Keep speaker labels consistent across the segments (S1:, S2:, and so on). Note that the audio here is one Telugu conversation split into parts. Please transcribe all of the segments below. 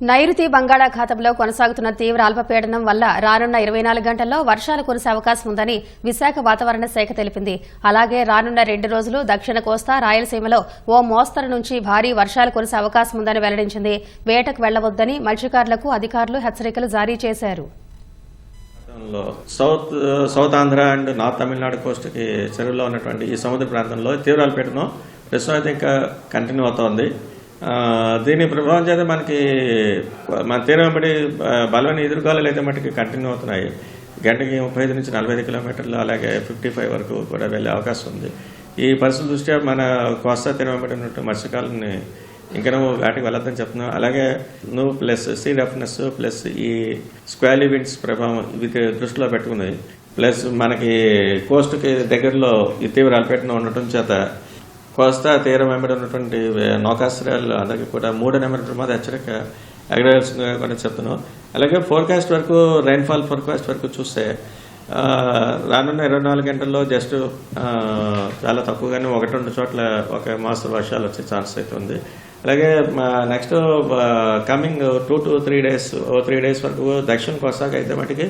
S1: నైరుతి బంగాళాఖాతంలో కొనసాగుతున్న తీవ్ర అల్పపీడనం వల్ల రానున్న ఇరవై నాలుగు గంటల్లో వర్షాలు కురిసే అవకాశం ఉందని విశాఖ వాతావరణ శాఖ తెలిపింది. అలాగే రానున్న రెండు రోజులు దక్షిణ కోస్తా రాయలసీమలో ఓ మోస్తరు నుంచి భారీ వర్షాలు కురిసే అవకాశం ఉందని వెల్లడించింది. వేటకు వెళ్ళవద్దని మత్స్యకారులకు అధికారులు హెచ్చరికలు జారీ చేశారు.
S2: South south Andhra and north Tamil Nadu కోస్ట్కి చెరువులో ఉన్నటువంటి ఈ సముద్ర ప్రాంతంలో తీవ్ర అల్పపీడనం ప్రస్తుతం అయితే ఇంకా కంటిన్యూ అవుతోంది. దీని ప్రభావం చేత మనకి మన తీరం వెంబడి బలమైన ఎదురుగాలులు అయితే మటుకి కంటిన్యూ అవుతున్నాయి. గంటకి ముప్పై ఐదు నుంచి నలభై ఐదు కిలోమీటర్లు అలాగే ఫిఫ్టీ ఫైవ్ వరకు కూడా వెళ్ళే అవకాశం ఉంది. ఈ పరిస్థితి దృష్ట్యా మన కోస్తా తీరం వెంబడి ఉన్నటువంటి మత్స్యకారులని ఇంకా నువ్వు వాటికి వెళ్ళొద్దని చెప్తున్నావు అలాగే నువ్వు ప్లస్ సీ రఫ్నెస్ ప్లస్ ఈ స్క్వాలీ విండ్స్ ప్రభావం ఇవి దృష్టిలో పెట్టుకుని ప్లస్ మనకి కోస్ట్కి దగ్గరలో ఈ తీవ్ర అల్పేటన ఉండటం చేత కోస్తా తీరం వెంబడి ఉన్నటువంటి నౌకాశ్రయాలు అందరికీ కూడా మూడో నెంబర్ ప్రమాద హెచ్చరిక ఎగరవలసిందిగా కూడా చెప్తున్నాం. అలాగే ఫోర్కాస్ట్ వరకు రైన్ఫాల్ ఫోర్కాస్ట్ వరకు చూస్తే రానున్న ఇరవై నాలుగు గంటల్లో జస్ట్ చాలా తక్కువగానే ఒకటి రెండు చోట్ల ఒక మాస వర్షాలు వచ్చే ఛాన్స్ అయితే ఉంది. అలాగే next coming two two three days ఓ త్రీ డేస్ వరకు దక్షిణ కోస్తాక అయితే మటుకి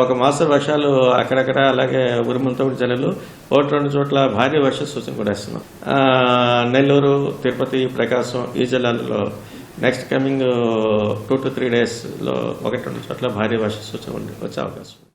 S2: ఒక మాస వర్షాలు అక్కడక్కడ అలాగే ఉరుములతో కూడిన ఒకటి రెండు చోట్ల భారీ వర్ష సూచన కూడా ఇస్తున్నాం నెల్లూరు తిరుపతి ప్రకాశం ఈ జిల్లాలలో next coming two two three డేస్లో ఒకటి రెండు చోట్ల భారీ వర్ష సూచన వచ్చే అవకాశం